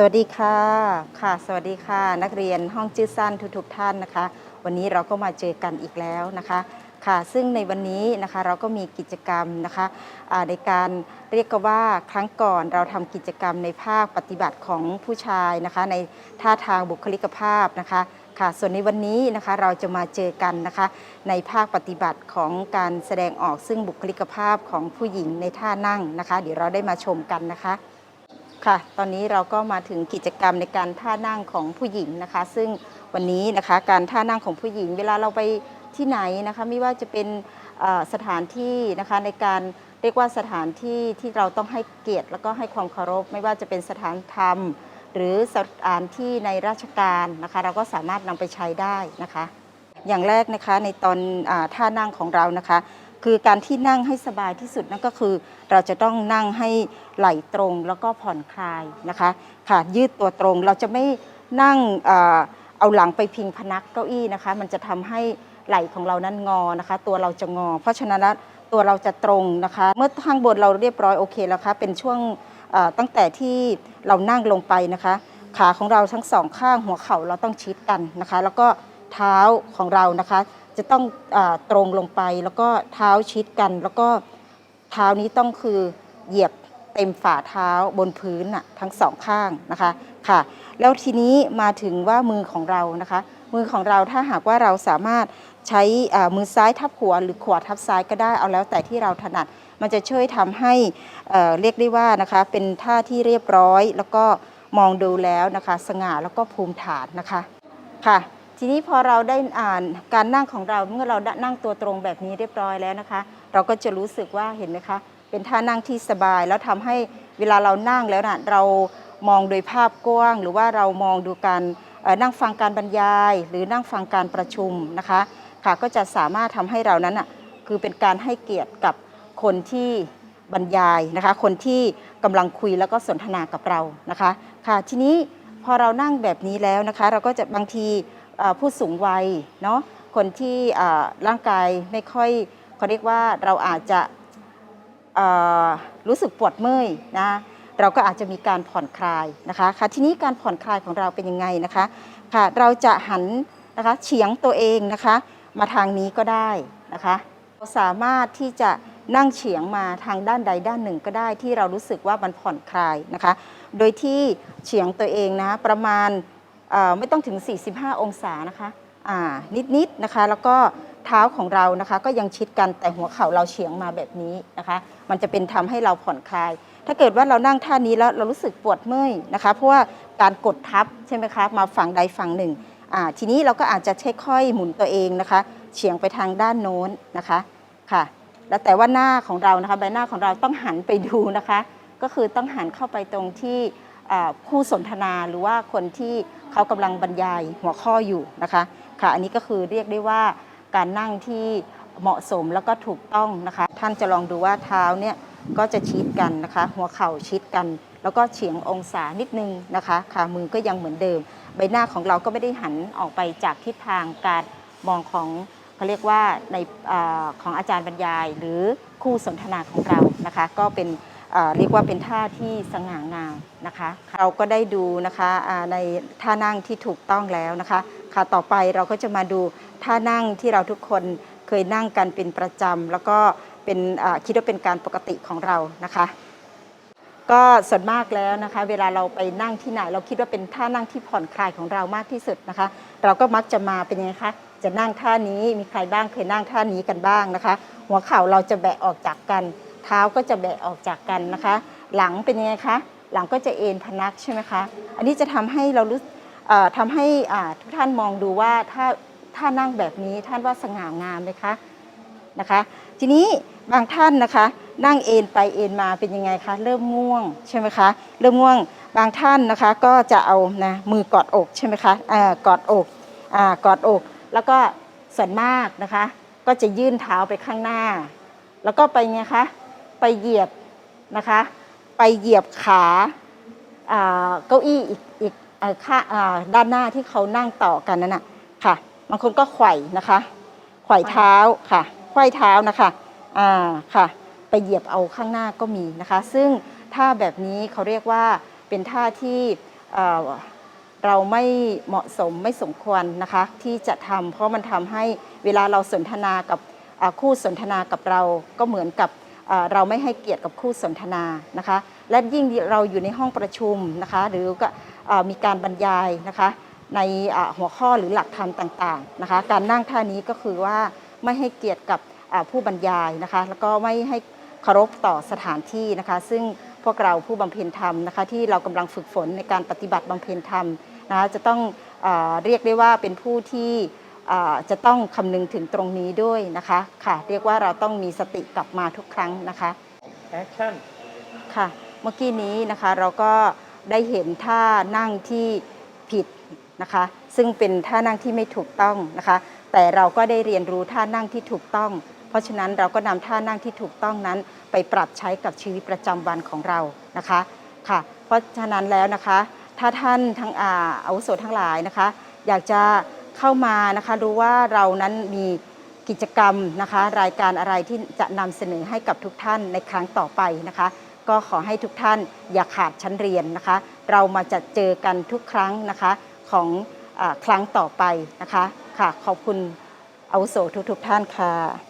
สวัสดีค่ะค่ะ สวัสดีค่ะ นักเรียนห้องจื้อสั้นทุกๆท่านนะคะ วันนี้เราก็มาเจอกันอีกแล้วนะคะค่ะซึ่งในวันนี้นะคะเราก็มีกิจกรรมนะคะในการเรียกกันว่าครั้งก่อนเราทำกิจกรรมในภาคปฏิบัติของผู้ชายนะคะ ในท่าทางบุคลิกภาพนะคะค่ะส่วนในวันนี้นะคะเราจะมาเจอกันนะคะ ในภาคปฏิบัติของการแสดงออกซึ่งบุคลิกภาพของผู้หญิงในท่านั่งนะคะ เดี๋ยวเราได้มาชมกันนะคะ ค่ะ ตอนนี้เราก็มาถึงกิจกรรมในการท่านั่งของผู้หญิงนะคะ ซึ่งวันนี้นะคะการท่านั่งของผู้หญิง เวลาเราไปที่ไหนนะคะ ไม่ว่าจะเป็นสถานที่นะคะในการเรียกว่าสถานที่ที่เราต้องให้เกียรติ แล้วก็ให้ความเคารพ ไม่ว่าจะเป็นสถานธรรม หรือสถานที่ในราชการนะคะ เราก็สามารถนำไปใช้ได้นะคะ อย่างแรกนะคะในตอนอท่านั่งของเรานะคะ คือการที่นั่งให้สบายที่สุดนั่นก็คือ เราจะต้องนั่งให้ไหล่ตรงแล้วก็ผ่อนคลายนะคะค่ะยืดตัวตรงเราจะไม่นั่งเอาหลังไปพิงพนักเก้าอี้นะคะ มันจะทำให้ไหล่ของเรานั้นงอนะคะ ตัวเราจะงอ เพราะฉะนั้นตัวเราจะตรงนะคะ เมื่อข้างบนเราเรียบร้อยโอเคแล้วคะเป็นช่วงตั้งแต่ที่เรานั่งลงไปนะคะ ขาของเราทั้งสองข้างหัวเข่าเราต้องชิดกันนะคะ แล้วก็เท้าของเรานะคะ จะต้องอตรงลงไปแล้วก็เท้าชิดกัน แล้วก็เท้านี้ต้องคือเหยียบเต็มฝ่าเท้าบนพื้นน่ะทั้งสองข้างนะคะค่ะ แล้วทีนี้มาถึงว่ามือของเรานะคะ มือของเราถ้าหากว่าเราสามารถใช้มือซ้ายทับหัวหรือขวาทับซ้ายก็ได้เอาแล้วแต่ที่เราถนัด มันจะช่วยทำให้เอ่อเรียกได้ว่านะคะ เป็นท่าที่เรียบร้อย แล้วก็มองดูแล้วนะคะ สง่าแล้วก็ภูมิฐานนะคะค่ะ ทีนี้พอเราได้อ่านการนั่งของเราเมื่อเรานั่งตัวตรงแบบนี้เรียบร้อยแล้วนะคะ เราก็จะรู้สึกว่าเห็นไหมคะ เป็นท่านั่งที่สบายแล้วทำให้เวลาเรานั่งแล้วนะเรามองโดยภาพกว้าง หรือว่าเรามองดูการนั่งฟังการบรรยาย หรือนั่งฟังการประชุมนะคะค่ะก็จะสามารถทำให้เรานั้นอะคือเป็นการให้เกียรติกับคนที่บรรยายนะคะ คนที่กำลังคุยแล้วก็สนทนากับเรานะคะค่ะทีนี้พอเรานั่งแบบนี้แล้วนะคะ เราก็จะบางที ผู้สูงวัยเนาะคนที่ร่างกายไม่ค่อยเขาเรียกว่าเราอาจจะรู้สึกปวดเมื่อยนะเราก็อาจจะมีการผ่อนคลายนะคะค่ะทีนี้การผ่อนคลายของเราเป็นยังไงนะคะค่ะเราจะหันนะคะเฉียงตัวเองนะคะ มาทางนี้ก็ได้นะคะเราสามารถที่จะนั่งเฉียงมาทางด้านใดด้านหนึ่งก็ได้ที่เรารู้สึกว่ามันผ่อนคลายนะคะ โดยที่เฉียงตัวเองนะประมาณ ไม่ต้องถึง 45 องศานะคะอ่านิดๆนะคะแล้วก็เท้าของเรานะคะก็ยังชิดกันแต่หัวเข่าเราเฉียงมาแบบนี้นะคะ มันจะเป็นทำให้เราผ่อนคลาย ถ้าเกิดว่าเรานั่งท่านี้แล้วเรารู้สึกปวดเมื่อยนะคะเพราะว่าการกดทับใช่ไหมคะมาฝั่งใดฝั่งหนึ่งอ่าทีนี้เราก็อาจจะค่อยๆหมุนตัวเองนะคะเฉียงไปทางด้านโน้นนะคะค่ะแล้วแต่ว่าหน้าของเรานะคะใบหน้าของเราต้องหันไปดูนะคะ ก็คือต้องหันเข้าไปตรงที่ ผู้สนทนาหรือว่าคนที่เขากำลังบรรยายหัวข้ออยู่นะคะค่ะอันนี้ก็คือเรียกได้ว่าการนั่งที่เหมาะสมแล้วก็ถูกต้องนะคะ ท่านจะลองดูว่าเท้าเนี่ยก็จะชิดกันนะคะ หัวเข่าชิดกัน แล้วก็เฉียงองศานิดนึงนะคะขามือก็ยังเหมือนเดิม ใบหน้าของเราก็ไม่ได้หันออกไปจากทิศทางการมองของเขาเรียกว่าในอของอาจารย์บรรยาย หรือคู่สนทนาของเรานะคะ ก็เป็น เรียกว่าเป็นท่าที่สง่างามนะคะ เราก็ได้ดูนะคะในท่านั่งที่ถูกต้องแล้วนะคะค่ะต่อไปเราก็จะมาดูท่านั่งที่เราทุกคนเคยนั่งกันเป็นประจำแล้วก็เป็นคิดว่าเป็นการปกติของเรานะคะ ก็ส่วนมากแล้วนะคะ เวลาเราไปนั่งที่ไหน เราคิดว่าเป็นท่านั่งที่ผ่อนคลายของเรามากที่สุดนะคะ เราก็มักจะมาเป็นยังไงคะจะนั่งท่านี้มีใครบ้างเคยนั่งท่านี้กันบ้างนะคะ หัวเข่าเราจะแบะออกจากกัน เท้าก็จะแบะออกจากกันนะคะ หลังเป็นยังไงคะ หลังก็จะเอ็นพนักใช่ไหมคะ อันนี้จะทำให้เรารู้ทำให้ทุกท่านมองดูว่าถ้าท่านั่งแบบนี้ท่านว่าสง่างามไหมคะนะคะ ทีนี้บางท่านนะคะ นั่งเอ็นไปเอ็นมาเป็นยังไงคะเริ่มง่วงใช่ไหมคะเริ่มง่วงบางท่านนะคะก็จะเอานะมือกอดอกใช่ไหมคะอ่ากอดอกอ่ากอดอก แล้วก็ส่วนมากนะคะ ก็จะยื่นเท้าไปข้างหน้า แล้วก็ไปไงคะ ไปเหยียบนะคะ ไปเหยียบขาเก้าอี้อีกอีกข้าด้านหน้าที่เขานั่งต่อกันนั่นน่ะค่ะบางคนก็ไขว่นะคะไขว่เท้าค่ะไขว่เท้านะคะอ่าค่ะ ไปเหยียบเอาข้างหน้าก็มีนะคะ ซึ่งท่าแบบนี้เขาเรียกว่าเป็นท่าที่เราไม่เหมาะสมไม่สมควรนะคะ ที่จะทำเพราะมันทำให้เวลาเราสนทนากับคู่สนทนากับเราก็เหมือนกับ เราไม่ให้เกียรติกับคู่สนทนานะคะ และยิ่งเราอยู่ในห้องประชุมนะคะ หรือก็มีการบรรยายนะคะ ในหัวข้อหรือหลักธรรมต่างๆนะคะ การนั่งท่านี้ก็คือว่าไม่ให้เกียรติกับผู้บรรยายนะคะ แล้วก็ไม่ให้เคารพต่อสถานที่นะคะ ซึ่งพวกเราผู้บำเพ็ญธรรมนะคะ ที่เรากำลังฝึกฝนในการปฏิบัติบำเพ็ญธรรมนะคะจะต้องอเรียกได้ว่าเป็นผู้ที่ จะต้องคำนึงถึงตรงนี้ด้วยนะคะค่ะ เรียกว่าเราต้องมีสติกลับมาทุกครั้งนะคะ action ค่ะเมื่อกี้นี้นะคะเราก็ได้เห็นท่านั่งที่ผิดนะคะ ซึ่งเป็นท่านั่งที่ไม่ถูกต้องนะคะ แต่เราก็ได้เรียนรู้ท่านั่งที่ถูกต้อง เพราะฉะนั้นเราก็นำท่านั่งที่ถูกต้องนั้น ไปปรับใช้กับชีวิตประจำวันของเรานะคะค่ะเพราะฉะนั้นแล้วนะคะ ถ้าท่านทั้งอาอาวุโสทั้งหลายนะคะ อยากจะ เข้ามานะคะรู้ว่าเรานั้นมีกิจกรรมนะคะ รายการอะไรที่จะนำเสนอให้กับทุกท่านในครั้งต่อไปนะคะ ก็ขอให้ทุกท่านอย่าขาดชั้นเรียนนะคะ เรามาจะเจอกันทุกครั้งนะคะของอครั้งต่อไปนะคะค่ะขอบคุณอาวุโสทุกๆท่านค่ะ